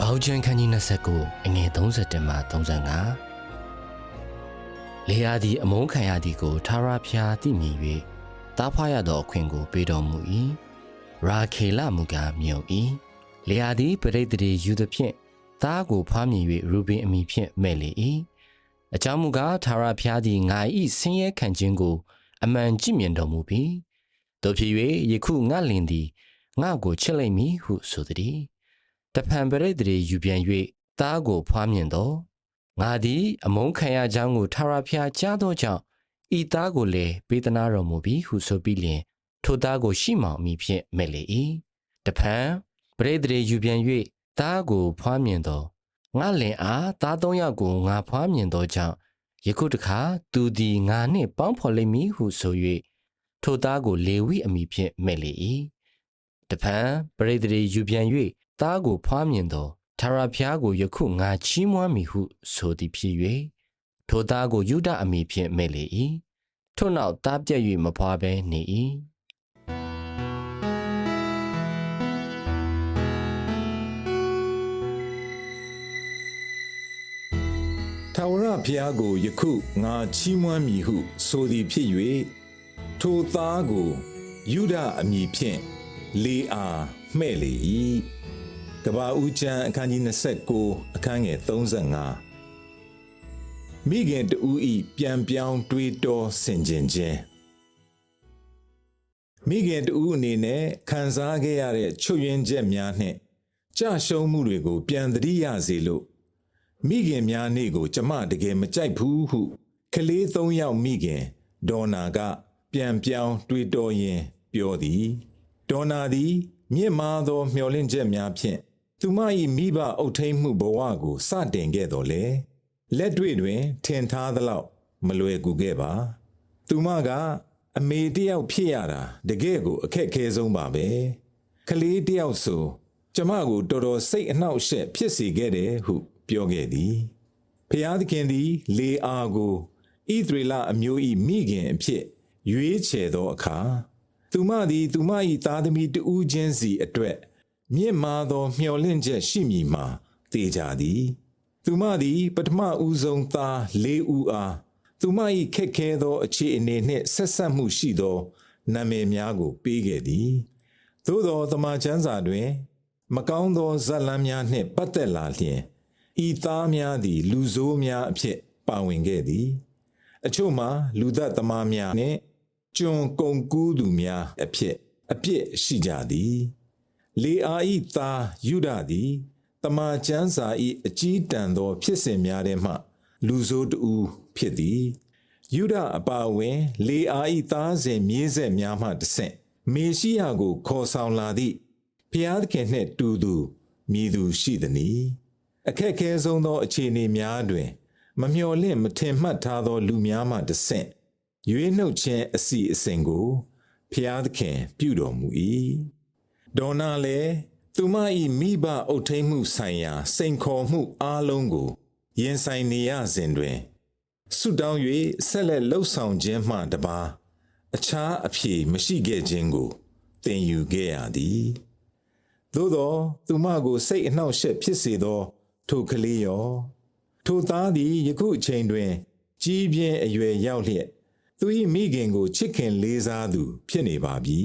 ကပောက်ချန်ခန်းကြီး29အငယ်31မှ35လေယာသည်အမုန်းခံရသည်ကိုထာဝရဘုရားသိမြင်၍တားဖွာရသောအခွင့်ကိုပေးတော်မူ၏ရာခေလမူကားမြုံ၏လေယာသည်ပရိသေတွေယူသည်ဖြင့်သားကိုဖွားမြင်၍ရူဘင်အမိဖြင့်မဲ့လေ၏အကြောင်းမူကားထာဝရဘုရားသည်ငါ၏ဆင်းရဲခံခြင်းကို အမှန်ကြည့်မြင်တော်မူပြီးတို့ဖြစ်၍ယခုငါလင်သည်ငါကိုချစ်လိုက်မည်ဟုဆိုသည် တဖန်ပရိသေတွေယူပြန်၍သားကိုဖွားမြင်သောငါသည် အမုန်းခံရကြောင်းကိုထာဝရဘုရားကြားသောကြောင့်ဤသားကိုလည်းပေးသနာတော်မူပြီးဟုဆိုပြီးလျှင်ထိုသားကိုရှိမောင်အမိဖြင့်မဲ့လေ၏တဖန်ပရိသေတွေယူပြန်၍သားကိုဖွားမြင်သောငါလင်အားသားသုံးယောက်ကိုငါဖွားမြင်သောကြောင့်ယခုတခါသူသည်ငါနှင့်ပေါင်းဖော်လိမ့်မည်ဟုဆို၍ထိုသားကိုလေဝိအမိဖြင့်မဲ့လေ၏တဖန်ပရိသေတွေယူပြန်၍ သားကိုဖွားမြင်သောထာဝရဘုရားကိုယခုငါချီးမွမ်းမည်ဟုဆိုသည်ဖြစ်၍ထိုသားကိုယုဒအမိဖြင့်မဲ့လေ၏ထို့နောက်သားပြည့်၍မဖွားဘဲနေ၏။ထာဝရဘုရားကိုယခုငါချီးမွမ်းမည်ဟုဆိုသည်ဖြစ်၍ထိုသားကိုယူဒအမည်ဖြင့်လေအားမှဲ့လေ၏ ကဘာဦးကျမ်းအခန်းကြီး29အခန်းငယ်35မိခင်တူဤပြန်ပြောင်းတွေးတောဆင်ခြင်ခြင်းမိခင်တူအနေနဲ့ခံစားခဲ့ရတဲ့ချွတ်ယွင်းချက်များနှင့်ကြာရှုံးမှုတွေကို ပြန်သတိရစေလို့မိခင်များနေ့ကို ကျမတကယ်မကြိုက်ဘူးဟုကလေးသုံးယောက်မိခင်ဒေါ်နာက ပြန်ပြောင်းတွေးတောရင်းပြောသည်ဒေါ်နာသည်မြင့်မားသောမျှော်လင့်ချက်များဖြင့် သူမ၏မိဘအုပ်ထိန်မှုဘဝကိုစတင်ခဲ့တော်လေလက်တွေ့တွင် ထင်ထားသလောက်မလွယ်ကူခဲ့ပါ သူမကအမေတယောက်ဖြစ်ရတာတကယ်ကိုအခက်ခဲဆုံးပါပဲကလေးတယောက်ဆိုကျမကိုတော်တော်စိတ်အနှောက်အယှက်ဖြစ်စေခဲ့တယ်ဟု ပြောခဲ့သည်ဖျားသခင်သည် လေအာကိုဣသရေလအမျိုး၏မိခင်အဖြစ် ရွေးချယ်သောအခါသူမသည် သူမ၏သားသမီးတဦးချင်းစီအတွက် မြင့်မားသော မျှော်လင့်ချက်ရှိမည်မှာတေကြသည် သူမသည် ပထမဦးဆုံးသားလေးဦးအားသူမ၏ခက်ခဲသော အခြေအနေနှင့်ဆက်ဆက်မှုရှိသောနာမည်များကို ပေးခဲ့သည်သို့သောတမန်ကျမ်းစာတွင် မကောင်းသောဇာတ်လမ်းများနှင့်ပတ်သက်လာလျှင်ဤသားများသည် လူဆိုးများအဖြစ်ပါဝင်ခဲ့သည် အချို့မှာ လူသက်သမားများနှင့်ကျွန်ကုန်ကူးသူများအဖြစ်အပြစ်ရှိကြသည် လေအာဤသားယူဒသည်တမန်ကျမ်းစာဤအကြီးတန်သော ဖြစ်စဉ်များထဲမှလူဆိုးတူဖြစ်သည်ယူဒအပါအဝင် လေအာဤသားစဉ်မြေးဆက်များမှတဆင့်မေရှိယကို ခေါ်ဆောင်လာသည့်ဖျားသခင်နှင့်တူသူမြည်သူရှိသည်။အခက်ခဲဆုံးသော အခြေအနေများတွင် မမျှော်လင့်မထင်မှတ်ထားသော လူများမှတဆင့်ရွေးနှုတ်ခြင်းအစီအစဉ်ကိုဖျားသခင် ပြုတော်မူ၏။ ဒေါနာလည်းသူမ၏မိဘအုပ်ထိန်မှုဆိုင်ရာ စိန်ခေါ်မှုအားလုံးကိုရင်ဆိုင်နေရစဉ်တွင်ဆုတောင်း၍ဆက်လက်လှုပ်ဆောင်ခြင်းမှတပါအခြားအဖြေမရှိခဲ့ခြင်းကိုသင်ယူခဲ့ရသည်သို့သောသူမကိုစိတ်အနှောက်အယှက်ဖြစ်စေသော ထိုကလေးရော ထိုသားသည်ယခုအချိန်တွင် ကြီးပြင်းအရွယ်ရောက်လျက်သူ၏မိခင်ကိုချစ်ခင်လေးစားသူ ဖြစ်နေပါပြီ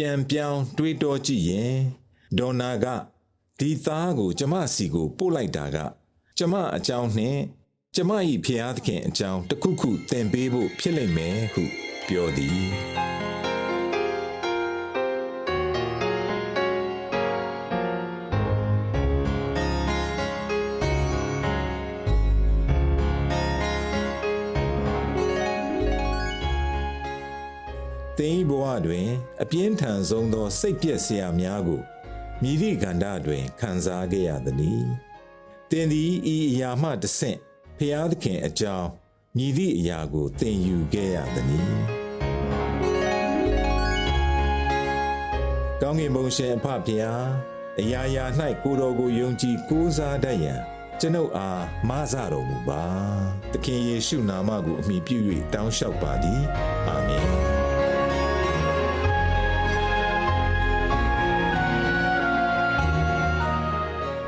ပြန်ပြောင်းတွေးတောကြည့်ရင်ဒေါနာကဒီသားကို ကျမစီကိုပို့လိုက်တာက ကျမအကြောင်းနှင့်ကျမ၏ဖျားသခင်အကြောင်းတစ်ခုခုသင်ပေးဖို့ဖြစ်လိမ့်မယ်ဟုပြောသည် သင်၏ဘဝတွင် အပြင်းထန်ဆုံးသော စိတ်ပြည့်စရာများကိုမြည်သည့်ကန္တတွင်ခံစားခဲ့ရသည်။သင်သည်ဤအရာမှတဆင့်ဖျားသခင်အကြောင်းမြည်သည့်အရာကိုသင်ယူခဲ့ရသည်။ကောင်းကင်ဘုံရှင်အဖဖျားအရာရာ၌ကိုတော်ကိုယုံကြည်ကိုးစားတတ်ရန်ကျွန်ုပ်အားမဆတော်မူပါ။သခင်ယေရှုနာမကိုအမိပြု၍တောင်းလျှောက်ပါသည်။အာမင်။